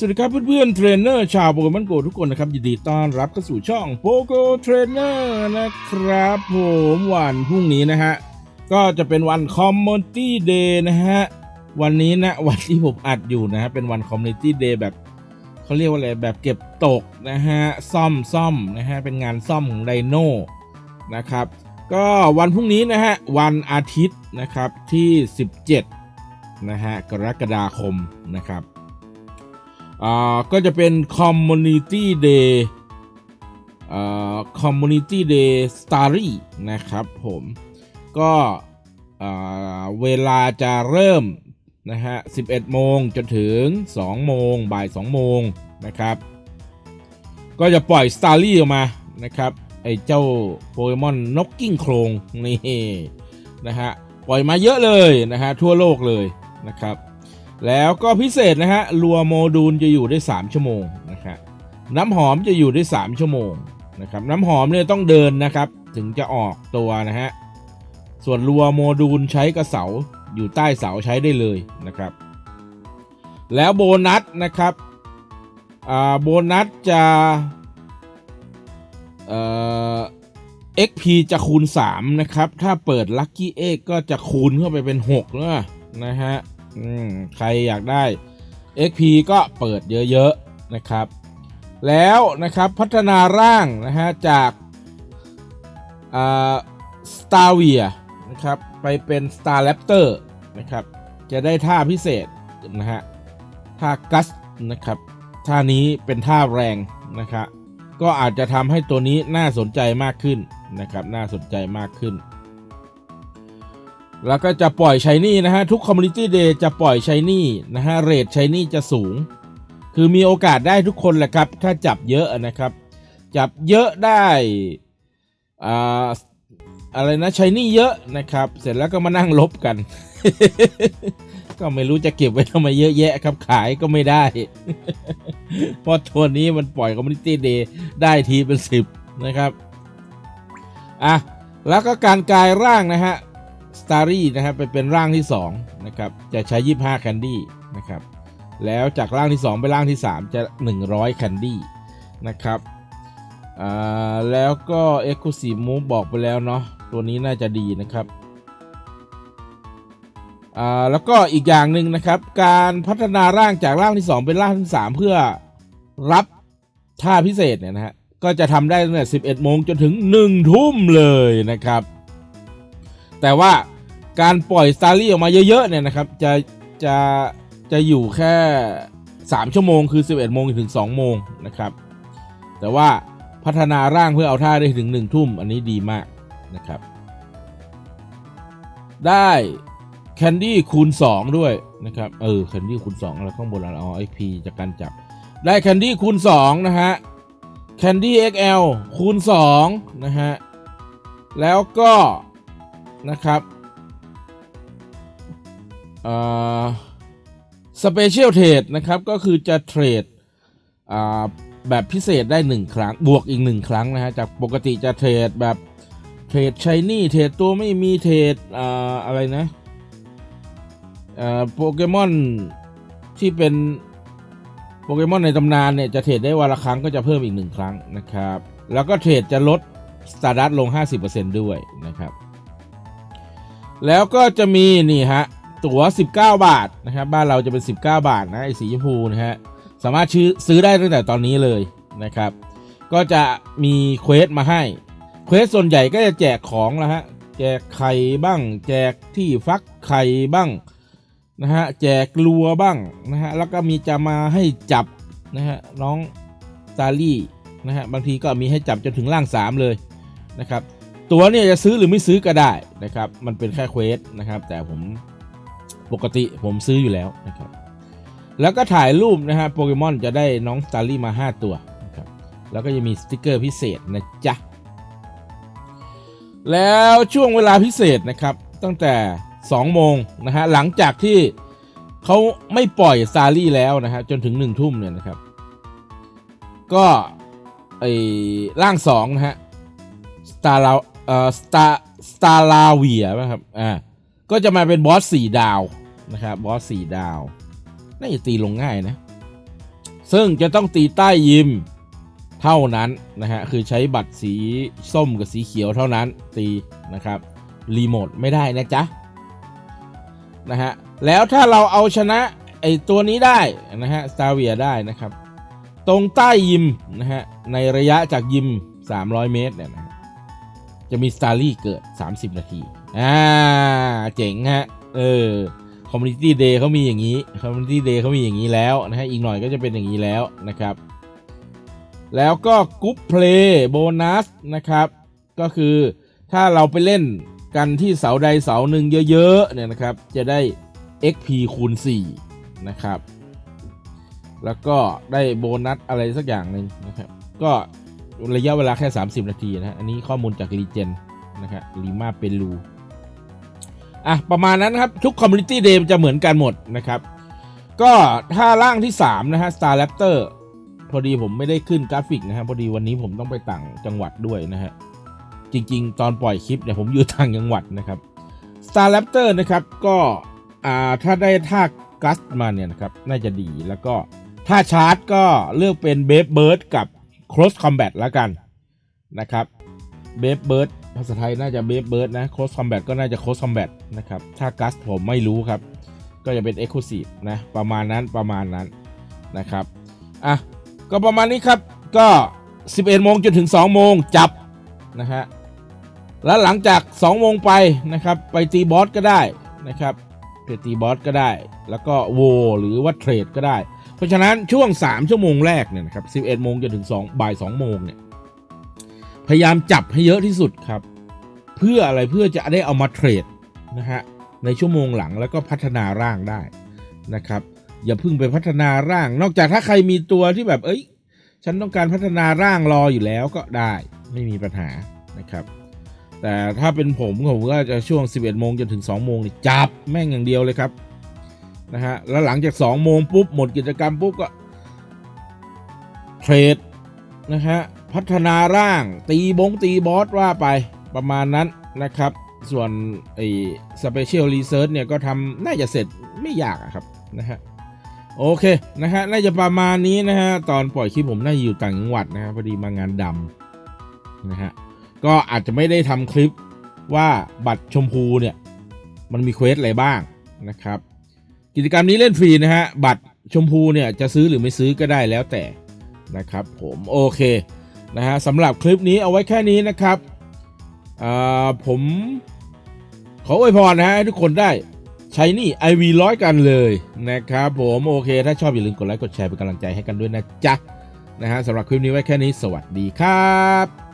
สวัสดีครับเพื่อนๆเทรนเนอร์ชาวโปเกมอนโกทุกคนนะครับยินดีต้อนรับเข้าสู่ช่องโปโกเทรนเนอร์นะครับผมวันพรุ่งนี้นะฮะ ก็จะเป็นวันคอมมูนิตี้เดย์นะฮะ วันนี้นะ วันที่ผมอัดอยู่นะฮะ เป็นวันคอมมูนิตี้เดย์แบบเขาเรียกว่าอะไรแบบเก็บตกนะฮะ ซ่อมซ่อมนะฮะ เป็นงานซ่อมของไดโน่นะครับ ก็วันพรุ่งนี้นะฮะ วันอาทิตย์นะครับที่ 17 นะฮะ กรกฎาคมนะครับ อ่าก็จะเป็น Community Day อ่า Community Day Story นะครับผมก็อ่าเวลาจะเริ่มนะฮะ 11 โมงจนถึง 2 โมงบ่าย 2 โมงนะครับ ก็จะปล่อย Starry ออกมานะครับ ไอ้เจ้าโปเกมอนนกกิ้งโครงนี่นะฮะ ปล่อยมาเยอะเลยนะฮะ ทั่วโลกเลยนะครับ แล้วก็พิเศษนะฮะรัวโมดูลจะอยู่ได้ 3 ชั่วโมงนะครับน้ำหอมจะอยู่ได้ 3 ชั่วโมงนะครับน้ำหอมเนี่ยต้องเดินนะครับถึงจะออกตัวนะฮะส่วนรัวโมดูลใช้กระเสาอยู่ใต้เสาใช้ได้เลยนะครับ แล้วโบนัสนะครับอ่าโบนัสจะเอ่อ XP จะคูณ 3 นะครับ ถ้าเปิด Lucky Egg ก็จะคูณเข้าไปเป็น6แล้วนะฮะ อืมใครอยากได้ XP ก็เปิดเยอะๆนะครับ แล้วนะครับพัฒนาร่างนะฮะจากอ่า Star v i a นะครับไปเป็น Star Raptor นะครับจะได้ท่าพิเศษนะฮะท่ากัสนะครับท่านี้เป็นท่าแรงนะครับก็อาจจะทำให้ตัวนี้น่าสนใจมากขึ้นนะครับน่าสนใจมากขึ้น แล้วก็จะปล่อยใช้นี่นะฮะ ทุกคอมมูนิตี้เดย์จะปล่อยใช้นี่นะฮะ เรทใช้นี่จะสูง คือมีโอกาสได้ทุกคนแหละครับ ถ้าจับเยอะนะครับ จับเยอะได้อ่าอะไรนะใช้นี่เยอะนะครับ เสร็จแล้วก็มานั่งลบกัน ก็ไม่รู้จะเก็บไว้ทำไมเยอะแยะครับ ขายก็ไม่ได้ เพราะตัวนี้มันปล่อยคอมมูนิตี้เดย์ได้ทีเป็นสิบนะครับอะแล้วก็การกลายร่างนะฮะ สตารี่นะครับไปเป็นร่างที่2นะครับจะใช้ 25 แคนดี้นะครับแล้วจากร่างที่ 2 ไปร่างที่ 3 จะ 100 แคนดี้นะครับแล้วก็ Exclusive Move บอกไปแล้วเนาะตัวนี้น่าจะดีนะครับแล้วก็อีกอย่างหนึ่งนะครับ การพัฒนาร่างจากร่างที่ 2 เป็นร่างที่ 3 เพื่อรับท่าพิเศษเนี่ยนะฮะก็จะทำได้ตั้งแต่11โมงจนถึง 1 ทุ่มเลยนะครับ แต่ว่าการปล่อยสตารี่ออกมาเยอะๆเนี่ยนะครับจะจะจะอยู่แค่ 3 ชั่วโมงคือ 11โมงถึง2โมงนะครับ แต่ว่าพัฒนาร่างเพื่อเอาท่าได้ถึง 1 ทุ่มอันนี้ดีมากนะครับ ได้แคนดี้คูณ 2 ด้วยนะครับเออแคนดี้คูณ2แล้วข้างบนเราเอาไอพีจากการจับ ได้แคนดี้คูณ 2 นะฮะแคนดี้ XL คูณ 2 นะฮะ แล้วก็ นะครับสเปเชียลเทรดนะครับก็คือจะเทรดแบบพิเศษได้ 1 ครั้งบวกอีก 1 ครั้งนะฮะจากปกติจะเทรดแบบเทรดชายนี่เทรดตัวไม่มีเทรดออะไรนะโปเกมอนที่เป็นโปเกมอนในตำนานเนี่ยจะเทรดได้วันละครั้งก็จะเพิ่มอีก 1 ครั้งนะครับ แล้วก็เทรดจะลดสตาร์ดัตลง 50%ด้วยนะครับ แล้วก็จะมีนี่ฮะตั๋ว 19 บาทนะครับ บ้านเราจะเป็น 19 บาทนะไอ้สีชมพูนะฮะสามารถซื้อได้ตั้งแต่ตอนนี้เลยนะครับ ก็จะมีเควสมาให้เควสส่วนใหญ่ก็จะแจกของแล้วฮะแจกไข่บ้าง แจกที่ฟักไข่บ้างนะฮะแจกลัวบ้างนะฮะแล้วก็มีจะมาให้จับนะฮะน้องซาลี่นะฮะบางทีก็มีให้จับจนถึงร่าง 3 เลยนะครับ ตัวเนี่ยจะซื้อหรือไม่ซื้อก็ได้นะครับ มันเป็นแค่เควสนะครับ แต่ผมปกติผมซื้ออยู่แล้วนะครับ แล้วก็ถ่ายรูปนะฮะโปเกมอนจะได้น้องสตาร์ลี่มา 5 ตัวนะครับแล้วก็จะมีสติกเกอร์พิเศษนะจ๊ะ แล้วช่วงเวลาพิเศษนะครับ ตั้งแต่ 2 โมงนะฮะหลังจากที่เขาไม่ปล่อยสตาร์ลี่แล้วนะฮะจนถึง 1 ทุ่มเนี่ยนะครับ ก็ไอ้ร่าง2นะฮะสตาร์ลา เอ่อสตาสตาร์ลาเวียนะครับอ่าก็จะมาเป็นบอสสี่ดาวนะครับบอสสี่ดาวน่าจะตีลงง่ายนะ ซึ่งจะต้องตีใต้ยิมเท่านั้นนะฮะคือใช้บัตรสีส้มกับสีเขียวเท่านั้นตีนะครับรีโมทไม่ได้นะจ๊ะนะฮะแล้วถ้าเราเอาชนะไอตัวนี้ได้นะฮะสตาร์เวียได้นะครับ ตรงใต้ยิมนะฮะในระยะจากยิม 300 เมตรเนี่ยนะ จะมีสตาร์ลี่เกิด 30 นาที อ่า เจ๋งฮะ เออคอมมูนิตี้เดย์เขามีอย่างนี้คอมมูนิตี้เดย์เขามีอย่างนี้แล้วนะฮะ อีกหน่อยก็จะเป็นอย่างนี้แล้วนะครับ แล้วก็กรุ๊ปเพลย์โบนัสนะครับ ก็คือถ้าเราไปเล่นกันที่เสาใดเสาหนึ่งเยอะๆเนี่ยนะครับ จะได้ XP คูณ 4 นะครับ แล้วก็ได้โบนัสอะไรสักอย่างหนึ่งนะครับ ก็ ระยะเวลาแค่ 30 นาทีนะฮะอันนี้ข้อมูลจากรีเจนนะครับรีมาเปนรูอะ ประมาณนั้นครับ ทุกคอมมูนิตี้เดย์จะเหมือนกันหมดนะครับ ก็ถ้าร่างที่ 3 นะฮะ Star Raptor พอดีผมไม่ได้ขึ้นกราฟิกนะฮะ พอดีวันนี้ผมต้องไปต่างจังหวัดด้วยนะฮะ จริงๆ ตอนปล่อยคลิปเนี่ยผมอยู่ต่างจังหวัดนะครับ Star Raptor นะครับ ก็อ่าถ้าได้ท่ากัสมาเนี่ยนะครับ น่าจะดีแล้วก็ถ้าชาร์จก็เลือกเป็นเบฟเบิร์ดกับ Cross Combat แล้วกันนะครับเบฟเบิร์ดภาษาไทยน่าจะเบฟเบิร์ดนะ Cross Combat ก็น่าจะ Cross Combat นะครับ ถ้ากัสผมไม่รู้ครับ ก็จะเป็น Exclusive นะ ประมาณนั้นประมาณนั้นนะครับ อะ ก็ประมาณนี้ครับก็ 11โมงจนถึง 2 โมงจับนะฮะแล้วหลังจาก 2 โมงไปนะครับ ไปตีบอสก็ได้นะครับไปตีบอสก็ได้ แล้วก็โวหรือว่าเทรดก็ได้ เพราะฉะนั้นช่วง 3 ชั่วโมงแรกเนี่ยนะครับ11โมงจนถึง2บ่าย2โมงเนี่ยพยายามจับให้เยอะที่สุดครับ เพื่ออะไรเพื่อจะได้เอามาเทรดนะฮะในชั่วโมงหลังแล้วก็พัฒนาร่างได้นะครับ อย่าเพิ่งไปพัฒนาร่าง นอกจากถ้าใครมีตัวที่แบบเอ้ย ฉันต้องการพัฒนาร่างรออยู่แล้วก็ได้ไม่มีปัญหานะครับ แต่ถ้าเป็นผมผมก็จะช่วง 11โมงจนถึง2โมงนี่จับแม่งอย่างเดียวเลยครับ นะฮะแล้วหลังจาก 2 โมงปุ๊บ หมดกิจกรรมปุ๊บก็ เทรดนะฮะพัฒนาร่างตีบงตีบอสว่าไปประมาณนั้นนะครับ ส่วนไอ้สเปเชียลรีเซิร์ชเนี่ยก็ทำน่าจะเสร็จไม่ยากอะครับนะฮะโอเคนะฮะน่าจะประมาณนี้นะฮะตอนปล่อยคลิปผมน่าจะอยู่ต่างจังหวัดนะฮะพอดีมางานดำนะฮะก็อาจจะไม่ได้ทำคลิปว่าบัตรชมพูเนี่ย มันมีเควสอะไรบ้างนะครับ กิจกรรมนี้เล่นฟรีนะฮะ บัตรชมพูเนี่ยจะซื้อหรือไม่ซื้อก็ได้แล้วแต่นะครับผมโอเคนะฮะสำหรับคลิปนี้เอาไว้แค่นี้นะครับอ่าผมขออวยพรนะฮะให้ทุกคนได้ใช้นี่ IV ร้อยกันเลยนะครับผมโอเค ถ้าชอบอย่าลืมกดไลค์กดแชร์เป็นกำลังใจให้กันด้วยนะจ๊ะนะฮะสำหรับคลิปนี้ไว้แค่นี้สวัสดีครับ